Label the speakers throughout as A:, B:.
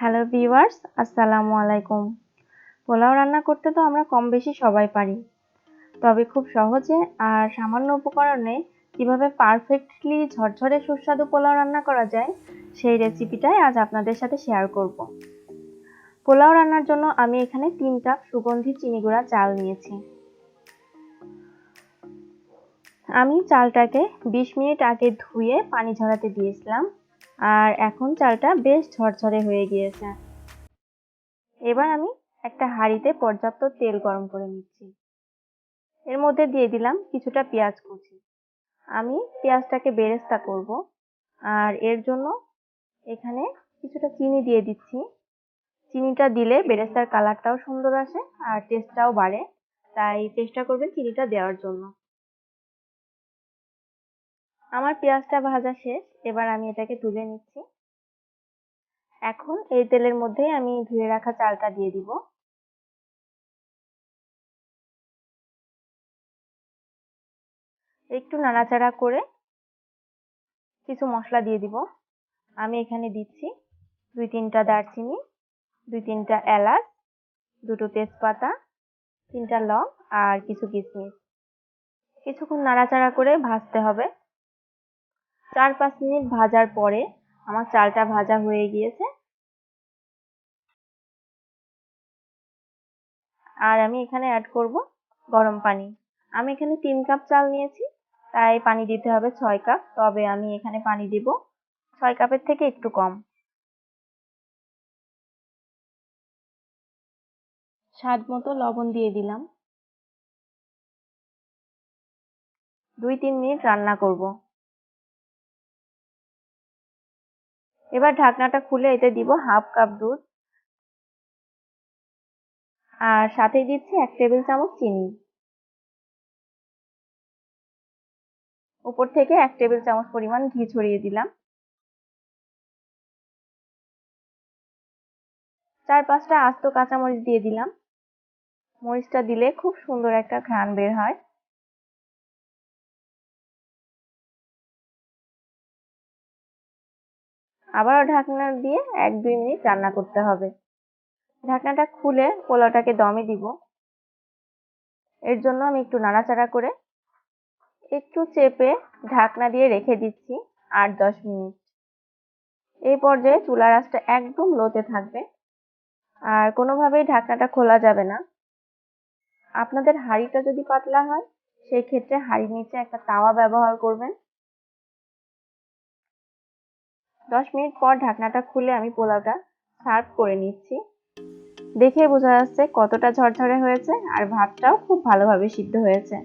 A: Hello viewers আসসালামু আলাইকুম। পোলাও রান্না করতে তো আমরা কম বেশি সবাই পারি। তবে খুব সহজে আর সামান্য উপকরণে কীভাবে পারফেক্টলি ঝরঝরে সুস্বাদু পোলাও রান্না করা যায়, সেই রেসিপিটাই আজ আপনাদের সাথে শেয়ার করব। পোলাও রান্নার জন্য আমি এখানে তিন কাপ সুগন্ধি চিনি গুঁড়া চাল নিয়েছি। আমি চালটাকে ২০ মিনিট আগে ধুয়ে পানি ঝরাতে দিয়েছিলাম। আর এখন চালটা বেশ ঝরঝরে হয়ে গিয়েছে। এবার আমি একটা হাঁড়িতে পর্যাপ্ত তেল গরম করে নিচ্ছি। এর মধ্যে দিয়ে দিলাম কিছুটা পেঁয়াজ কুচি। আমি পেঁয়াজটাকে বেরেস্তা করব আর এর জন্য এখানে কিছুটা চিনি দিয়ে দিচ্ছি। চিনিটা দিলে বেরেস্তার কালারটাও সুন্দর আসে আর টেস্টটাও বাড়ে। তাই চেষ্টা করবেন চিনিটা দেওয়ার জন্য। আমার পেঁয়াজটা ভাজা শেষ, এবার আমি এটাকে তুলে নিচ্ছি। এখন এই তেলের মধ্যেই আমি ধুয়ে রাখা চালটা দিয়ে দিব। একটু নাড়াচাড়া করে কিছু মশলা দিয়ে দিব। আমি এখানে দিচ্ছি দুই তিনটা দারচিনি, দুই তিনটা এলাচ, দুটো তেজপাতা, তিনটা লং আর কিছু কিশমিশ কিছুক্ষণ নাড়াচাড়া করে ভাজতে হবে। চার পাঁচ মিনিট ভাজার পরে আমার চালটা ভাজা হয়ে গিয়েছে। আর আমি এখানে অ্যাড করব গরম পানি। আমি এখানে তিন কাপ চাল নিয়েছি, তাই পানি দিতে হবে ছয় কাপ তবে আমি এখানে পানি দিব ছয় কাপের থেকে একটু কম। স্বাদ মতো লবণ দিয়ে দিলাম। দুই তিন মিনিট রান্না করব। এবার ঢাকনাটা খুলে এতে দিব হাফ কাপ দুধ। আর সাথে দিচ্ছি এক টেবিল চামচ চিনি। উপর থেকে এক টেবিল চামচ পরিমাণ ঘি ছড়িয়ে দিলাম। চার পাঁচটা আস্ত কাঁচামরিচ দিয়ে দিলাম। মরিচটা দিলে খুব সুন্দর একটা ঘ্রাণ বের হয়। আবারও ঢাকনা দিয়ে এক দুই মিনিট রান্না করতে হবে। ঢাকনাটা খুলে পোলাওটাকে দমে দিব। এর জন্য আমি একটু নাড়াচাড়া করে একটু চেপে ঢাকনা দিয়ে রেখে দিচ্ছি আট দশ মিনিট। এই পর্যায়ে চুলার আঁচটা একদম লোতে থাকবে আর কোনোভাবেই ঢাকনাটা খোলা যাবে না। আপনাদের হাঁড়িটা যদি পাতলা হয় সেই ক্ষেত্রে হাঁড়ির নিচে একটা তাওয়া ব্যবহার করবেন। দশ মিনিট পর ঢাকনাটা খুলে আমি পোলাওটা সার্ভ করে নিচ্ছি। দেখে বোঝা যাচ্ছে কতটা ঝরঝরে হয়েছে আর ভাতটাও খুব ভালোভাবে সিদ্ধ হয়েছে।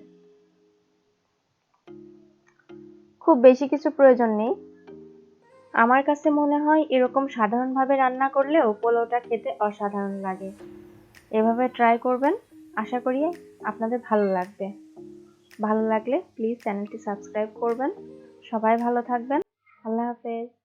A: খুব বেশি কিছু প্রয়োজন নেই। আমার কাছে মনে হয় এরকম সাধারণভাবে রান্না করলেও পোলাওটা খেতে অসাধারণ লাগে। এভাবে ট্রাই করবেন, আশা করি আপনাদের ভালো লাগবে। ভালো লাগলে প্লিজ চ্যানেলটি সাবস্ক্রাইব করবেন। সবাই ভালো থাকবেন। আল্লাহ হাফেজ।